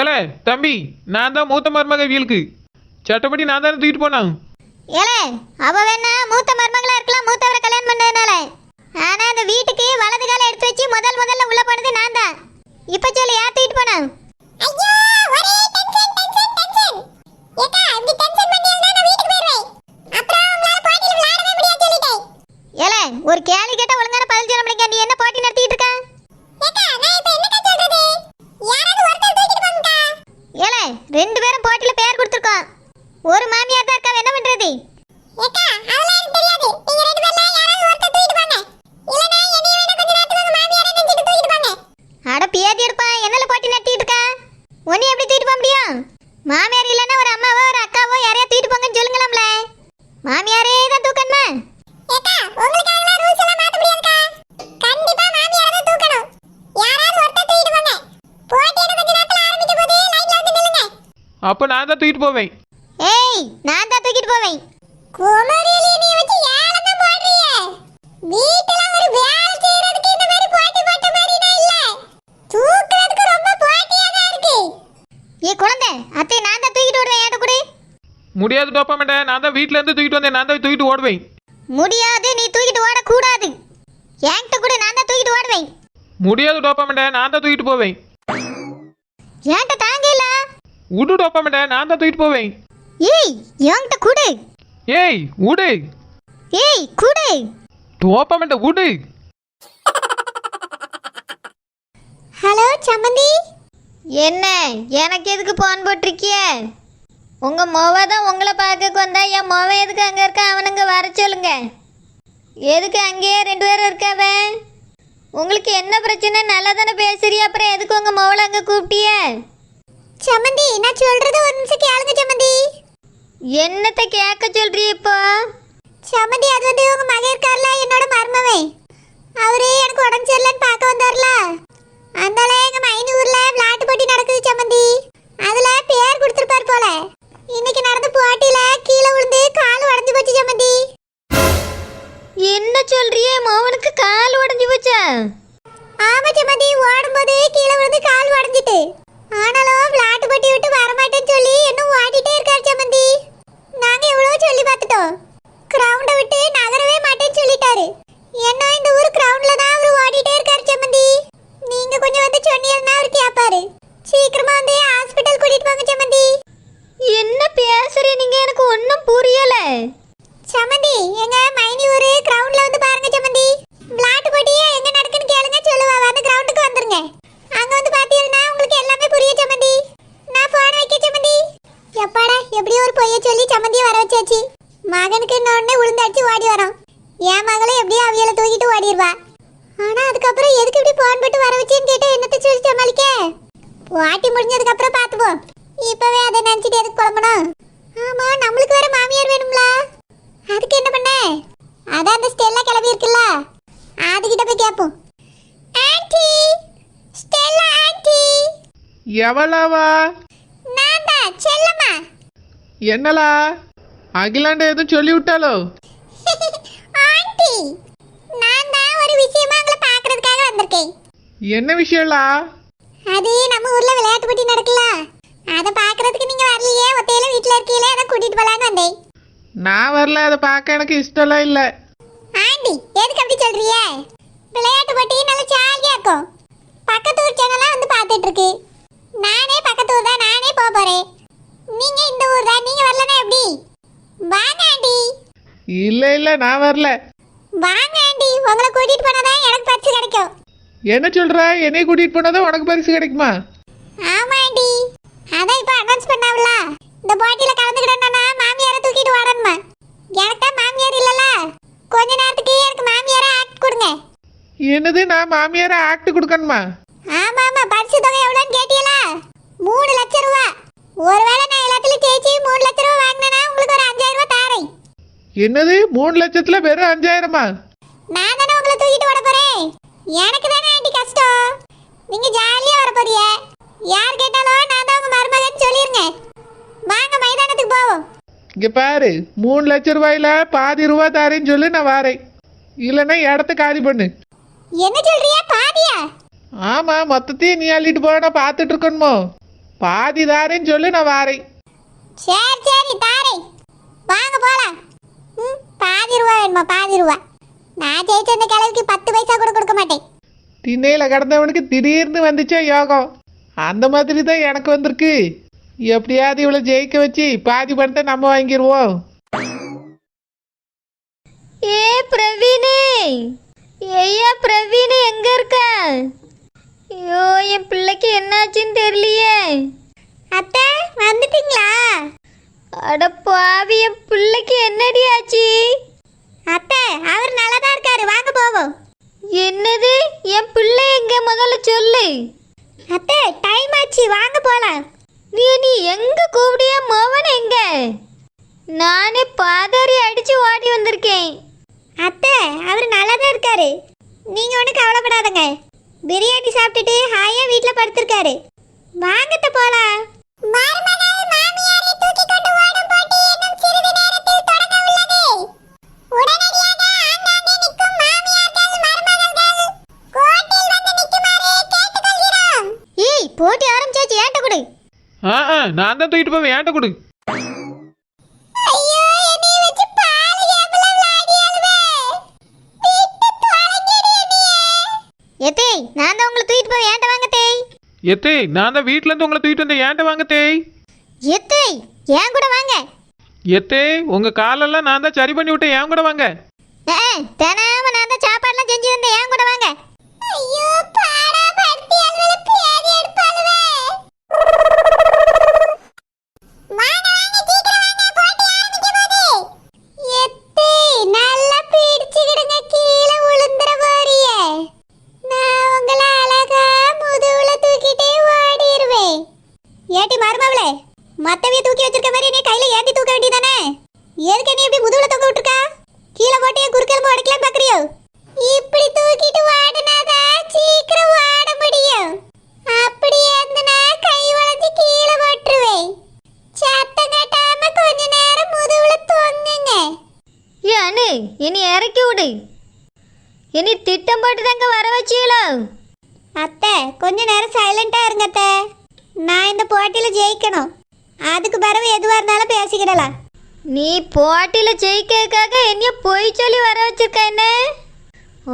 ஏலே தம்பி நான் தான் மூத்த மருமக வீலுக்கு. சட்டப்படி நான் தானே தூக்கிட்டு போனான். ஏலே அவ வேணா மூத்த மருமகளா இருக்கலாம் மூத்தவரை கல்யாணம் பண்ணதுனால. ஆனா அந்த வீட்டுக்கு வலது காலை எடுத்து வச்சு முதல் முதல்ல உள்ள போனது நான் தான். இப்ப சொல்லு யார் தூக்கிட்டு போனா ஐயோ ஒரே டென்ஷன் டென்ஷன் டென்ஷன் ஏக்கா இப்படி டென்ஷன் பண்ணியதுனா நான் வீட்டுக்கு போயிடுவேன். அப்புறம் உங்களால போட்டியில விளையாடவே முடியாது சொல்லிட்டேன். ஏலே ஒரு கேள்வி கேட்டா ஒழுங்கான பதில் சொல்ல முடியல நீ என்ன போட்டி நடத்திட்டு இருக்க ஏக்கா நான் இப்ப என்னக்கா சொல்றது யாராவது ஒருத்தர் தூக்கிட்டு போங்கக்கா ஏலே ரெண்டு பேரும் போட்டியில பேர் கொடுத்துருக்கோம் ஒரு மாமியார் தான் இருக்கா என்ன பண்றது ஏக்கா அதெல்லாம் எனக்கு தெரியாது நீங்க ரெண்டு பேர்ல யாராவது ஒருத்தர் தூக்கிட்டு போங்க இல்லனா என்னைய வேணா கொஞ்ச நேரத்துக்கு உங்க மாமியாரை நினைச்சிட்டு தூக்கிட்டு போங்க அட பேதி இருப்பா என்னல போட்டி நடத்திட்டு இருக்கா உன்னை எப்படி தூக்கிட்டு போக முடியும் மாமியார் இல்லனா ஒரு அம்மாவோ ஒரு அக்காவோ யாரையா தூக்கிட்டு போங்கன்னு சொல்லுங்களாம்ல மாமியாரே தான் தூக்கணுமா ஏக்கா உங்களுக்காக ரூல்ஸ் எல்லாம் மாத்த முடியாதுக்கா. கண்டிப்பா மாமியாரை தான் தூக்கணும். யாராவது ஒருத்தர் தூக்கிட்டு போங்க. போட்டி என்ன கொஞ்ச நேரத்துல ஆரம்பிக்க போது லைன்ல வந்து நில்லுங்க. அப்போ நான் தான் தூக்கிட்டு போவேன். ஏய் நான் தான் தூக்கிட்டு போவேன். குமரியில நீ வச்சு ஏலமா போடுறியே வீட்டுல ஒரு வேலை செய்யறதுக்கு இந்த மாதிரி போட்டி போட்ட மாதிரி நான் இல்ல தூக்குறதுக்கு ரொம்ப போட்டியா தான் இருக்கு ஏ குழந்தை அத்தை நான் தான் தூக்கிட்டு ஓடுவேன் ஏட்ட கூட முடியாது டோப்பாமேட்ட நான் தான் வீட்டில் இருந்து தூக்கிட்டு வந்தேன். நான் தான் தூக்கிட்டு ஓடுவேன். முடியாது நீ தூக்கிட்டு ஓட கூடாது என்கிட்ட கூட நான் தான் தூக்கிட்டு ஓடுவேன். முடியாது டோப்பாமேட்ட நான் தான் தூக்கிட்டு போவேன். என்கிட்ட தாங்க இல்ல. விடு டோப்பாமேட்ட நான் தான் தூக்கிட்டு போவேன். ஏய் என்கிட்ட கூடு. ஏய் விடு ஏய் கூடு. டோப்பாமேட்ட விடு ஹலோ சம்மந்தி. என்ன? எனக்கு எதுக்கு போன் போட்டிருக்கிய? உங்க மொவ தான் உங்களை பார்க்க வந்தா என் மொவ எதுக்கு அங்க இருக்க? அவனுங்க வர சொல்லுங்க. எதுக்கு அங்கேயே ரெண்டு பேரும் இருக்காவ உங்களுக்கு என்ன பிரச்சனை? நல்லா தானே பேசுறிய அப்புறம் எதுக்கு உங்க மொவளை அங்க கூப்பிட்டிய? சம்மந்தி நான் சொல்றது ஒரு நிமிஷம் கேளுங்க சம்மந்தி என்னத்த கேட்க சொல்றிய இப்போ? சம்மந்தி அது வந்து உங்க மகன் இருக்கார்ல என்னோட மருமவே அவரு எனக்கு உடம்பு சரியில்லைன்னு பார்க்க வந்தார்ல. again. நினைச்சிட்டு எதுக்கு குழம்பணும் ஆமா நம்மளுக்கு வேற மாமியார் வேணும்ல. அதுக்கு என்ன பண்ண? அதான் அந்த ஸ்டெல்லா கிளம்பி இருக்குல்ல. அதுகிட்ட போய் கேட்போம் ஆன்ட்டி ஸ்டெல்லா ஆன்ட்டி எவளாவா நான் தான் செல்லம்மா. என்னலா? அகிலாண்ட எதுவும் சொல்லி விட்டாலோ ஆன்ட்டி நான் தான் ஒரு விஷயமா உங்களை பார்க்கறதுக்காக வந்திருக்கேன். என்ன விஷயம்லா? அது நம்ம ஊர்ல விளையாட்டு போட்டி நடக்கல அதை பார்க்கறதுக்கு நீங்க வரலையே ஒத்தையில வீட்ல இருக்கீங்களே அதை கூட்டிட்டு போலான்னு வந்தேன். நான் வரல அதை பார்க்க எனக்கு இஷ்டம்லாம் இல்லை. ஆண்டி எதுக்கு அப்படி சொல்றியே விளையாட்டு போட்டி நல்ல ஜாலியா இருக்கும். பக்கத்து ஊர் சேனல்லாம் வந்து பார்த்துட்டு இருக்கு நானே பக்கத்து ஊர் தான் நானே போக போறேன். நீங்க இந்த ஊர் தான் நீங்க வரலனா எப்படி? வாங்க ஆண்டி. இல்லை இல்லை நான் வரல. வாங்க ஆண்டி. உங்களை கூட்டிட்டு போனாதான் எனக்கு பரிசு கிடைக்கும். என்ன சொல்ற? என்னை கூட்டிகிட்டு போனாதான் உனக்கு பரிசு கிடைக்குமா ஆமா ஆண்டி அதான் இப்போ பண்ணாவல இந்த போட்டியில கலந்துக்கிட்டேன்னா மாமியாரை தூக்கிட்டு வரணுமா எனக்கு மாமியார் இல்லல? கொஞ்ச நேரத்துக்கு எனக்கு மாமியாரை ஆக்ட் கொடுங்க. என்னது நான் மாமியாரை ஆக்ட் கொடுக்கணுமா? ஆமா ஆமா பரிசு தொகை எவ்வளோன்னு கேட்டீங்களா மூணு லட்சம் ரூபா. ஒருவேளை நான் எல்லாத்துலயும் ஜெயிச்சு மூணு லட்சம் ரூபா வாங்கினேன்னா உங்களுக்கு ஒரு அஞ்சாயிரம் ரூபா தாரேன். என்னது மூணு லட்சத்துல வெறும் அஞ்சாயிரமா? நான் தானே உங்களை தூக்கிட்டு ஓட போறேன். எனக்கு தானே ஆண்டி கஷ்டம் நீங்க ஜாலியா வர போறிய யார் கேட்டாலும் நான் தான் உங்க மருமகன் சொல்லிருங்க வாங்க மைதானத்துக்கு போவோம் இங்க பாரு மூணு லட்ச ரூபாயில பாதி ரூபா தாரேன்னு சொல்லு நான் வாரேன். இல்லைன்னா இடத்த காலி பண்ணு. என்ன சொல்றியா பாதியா? ஆமா மொத்தத்தையும் நீ அள்ளிட்டு போனா பார்த்துட்டு இருக்கணுமோ? பாதி தாரேன்னு சொல்லு நான் வாரேன். சரி சரி தாரே வாங்க போலாம். ம் பாதி ரூபா வேணுமா பாதி ரூபா? நான் ஜெயிச்ச இந்த கிழவிக்கு பத்து பைசா கூட கொடுக்க மாட்டேன். திண்ணையில் கிடந்தவனுக்கு திடீர்னு வந்துச்சே யோகம். அந்த மாதிரி தான் எனக்கு வந்திருக்கு. எப்படியாவது இவளை ஜெயிக்க வச்சு பாதி பணத்தை நம்ம வாங்கிடுவோம் ஏ பிரவீனே ஏயா பிரவீனு எங்க இருக்க? ஐயோ என் பிள்ளைக்கு என்னாச்சுன்னு தெரியலையே. அத்தை வந்துட்டீங்களா? அட பாவி என் பிள்ளைக்கு என்னடி ஆச்சு? அத்தை அவர் நல்லா தான் இருக்காரு வாங்க போவோம். என்னது? என் பிள்ளை எங்க? முதல்ல சொல்லு. அத்தை டைம் ஆச்சு வாங்க போலாம். நீ நீ எங்க கூப்பிடிய மோவன் எங்க? நானே பாதாரி அடிச்சு ஓடி வந்திருக்கேன். அத்தை அவர் நல்லா தான் இருக்காரு. நீங்க ஒன்றும் கவலைப்படாதங்க. பிரியாணி சாப்பிட்டுட்டு ஹாயா வீட்டில் படுத்திருக்காரு. வாங்கத்த போலாம். நான் தான் தூக்கிட்டு போவேன் ஏன்ட்ட கொடு. விட்டு ஏத்தேய் நான் தான் உங்களை தூக்கிட்டு போய் ஏன்ட்ட வாங்க தேய். எத்தே நான் தான் வீட்டிலேருந்து உங்களை தூக்கிட்டு வந்தேன் ஏன்ட்ட வாங்க தேய். ஏத்தேய் ஏன் கூட வாங்க. எத்தே உங்கள் காலெல்லாம் நான் தான் சரி பண்ணி விட்டேன் ஏன் கூட வாங்க. ஆ, தினாம நான் தான் சாப்பாடுலாம் செஞ்சு வந்தேன் ஏன் கூட வாங்க. ஐயோ பாடா படுத்தி அல்வல பேதி எடுப்பாலுவே வாங்க வாங்க சீக்கிரம் வாங்க போட்டி ஆரம்பிக்க போகுது எத்தே நல்லா பிடிச்சுக்கிடுங்க கீழே விழுந்துற போறியே நான் உங்களை அழகா முதுகுல தூக்கிட்டே ஓடிடுவேன் ஏட்டி மருமவளே மத்தவிய தூக்கி வச்சிருக்க மாதிரி நீ கையில ஏந்தி தூக்க வேண்டியதானே எதுக்கு நீ இப்படி முதுகுல தொங்க விட்டுருக்கா கீழே போட்டு என் குறுக்கெலும்பு உடைக்கலாம்னு பாக்குறியோ இப்படி தூக்கிட்டு வாடினாதான் சீக்கிரம் வாட முடியும் அப்படி இருந்தனா கை வளைஞ்சு கீழே போட்டுருவேன் சத்தம் கட்டாம கொஞ்ச நேரம் முதுகுல தொங்குங்க அனு இனி இறக்கி விடு இனி திட்டம் போட்டு தாங்க வர வச்சீங்களோ அத்தை கொஞ்ச நேரம் சைலண்டா இருங்க அத்தை நான் இந்த போட்டியில ஜெயிக்கணும் அதுக்கு பிறகு எதுவா இருந்தாலும் பேசிக்கிடலாம். நீ போட்டியில் ஜெயிக்கிறதுக்காக என்னைய பொய் சொல்லி வர வச்சிருக்க என்ன?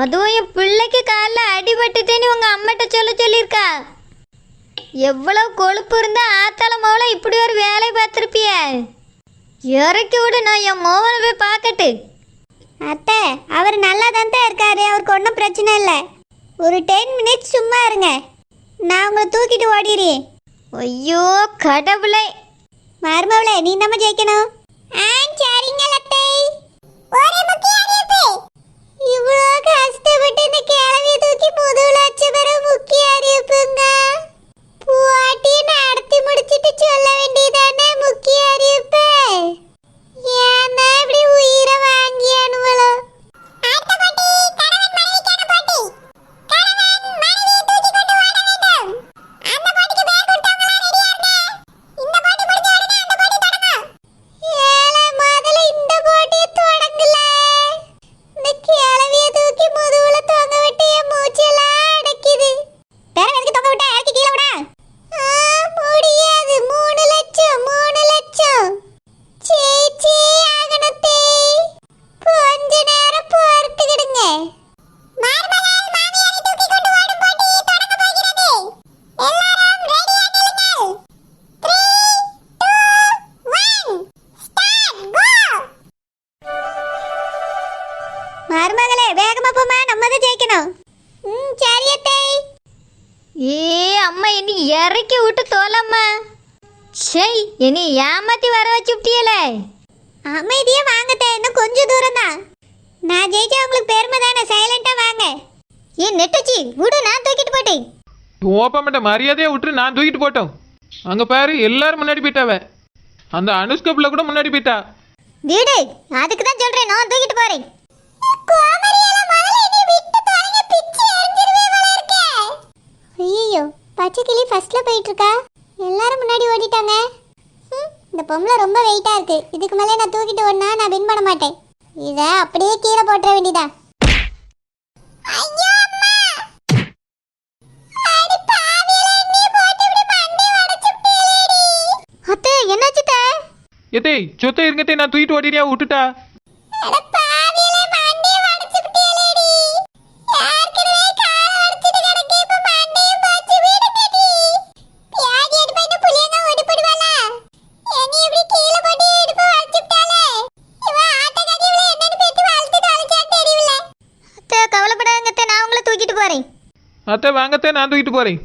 அதுவும் என் பிள்ளைக்கு காலில் அடிபட்டுட்டேன்னு உங்கள் அம்மாட்ட சொல்ல சொல்லியிருக்கா? எவ்வளவு கொழுப்பு இருந்தா ஆத்தால மோளை இப்படி ஒரு வேலை பார்த்துருப்பிய? இறக்கி விடு நான் என் மோவனை போய் பார்க்கட்டு. அத்தை அவர் நல்லா தான் இருக்காரு. அவருக்கு ஒன்றும் பிரச்சனை இல்லை. ஒரு டென் மினிட்ஸ் சும்மா இருங்க. நான் உங்களை தூக்கிட்டு ஓடிடுறேன் ஐயோ கடவுளே. மருமவளே நீ நம்ம ஜெயிக்கணும். ஆ சரிங்க லத்தை ஒரு முக்கிய அறிவிப்பு இவ்வளோ கஷ்டப்பட்டு இந்த கிழவிய தூக்கி முதுகுல வச்ச பிறகு முக்கிய அறிவிப்புங்க பூவாட்டி என்னை ஏமாத்தி வர வச்சு விட்டியலே அமைதியா வாங்கத்தே இன்னும் கொஞ்சம் தூரம் தான் நான் ஜெயிச்சா உங்களுக்கு பெருமை தானே? சைலண்டா வாங்க. ஏன் நெட்டச்சி விடு நான் தூக்கிட்டு போட்டேன். ஓப்ப மாட்டேன் மரியாதையை விட்டு நான் தூக்கிட்டு போட்டோம். அங்கே பாரு எல்லாரும் முன்னாடி போயிட்டாவ. அந்த அனுஷ்கா பிள்ளை கூட முன்னாடி போயிட்டா. வீடு அதுக்கு தான் சொல்றேன் நான் தூக்கிட்டு போறேன். ஐயோ பச்சை கிளி ஃபர்ஸ்ட்ல போயிட்டு இருக்கா? எல்லாரும் முன்னாடி ஓடிட்டாங்க. இந்த பொம்பளை ரொம்ப வெயிட்டாக இருக்கு. இதுக்கு மேலே நான் தூக்கிட்டு ஓடினா நான் வின் பண்ண மாட்டேன். இதை அப்படியே கீழே போட்டுற வேண்டியதா? என்னாச்சுட்டே எதே சொத்தை இருங்கத்தே நான் தூக்கிட்டு ஓடிடியா விட்டுட்டா? அத்தை கவலைப்படாதங்க நான் தூக்கிட்டு போகிறேன்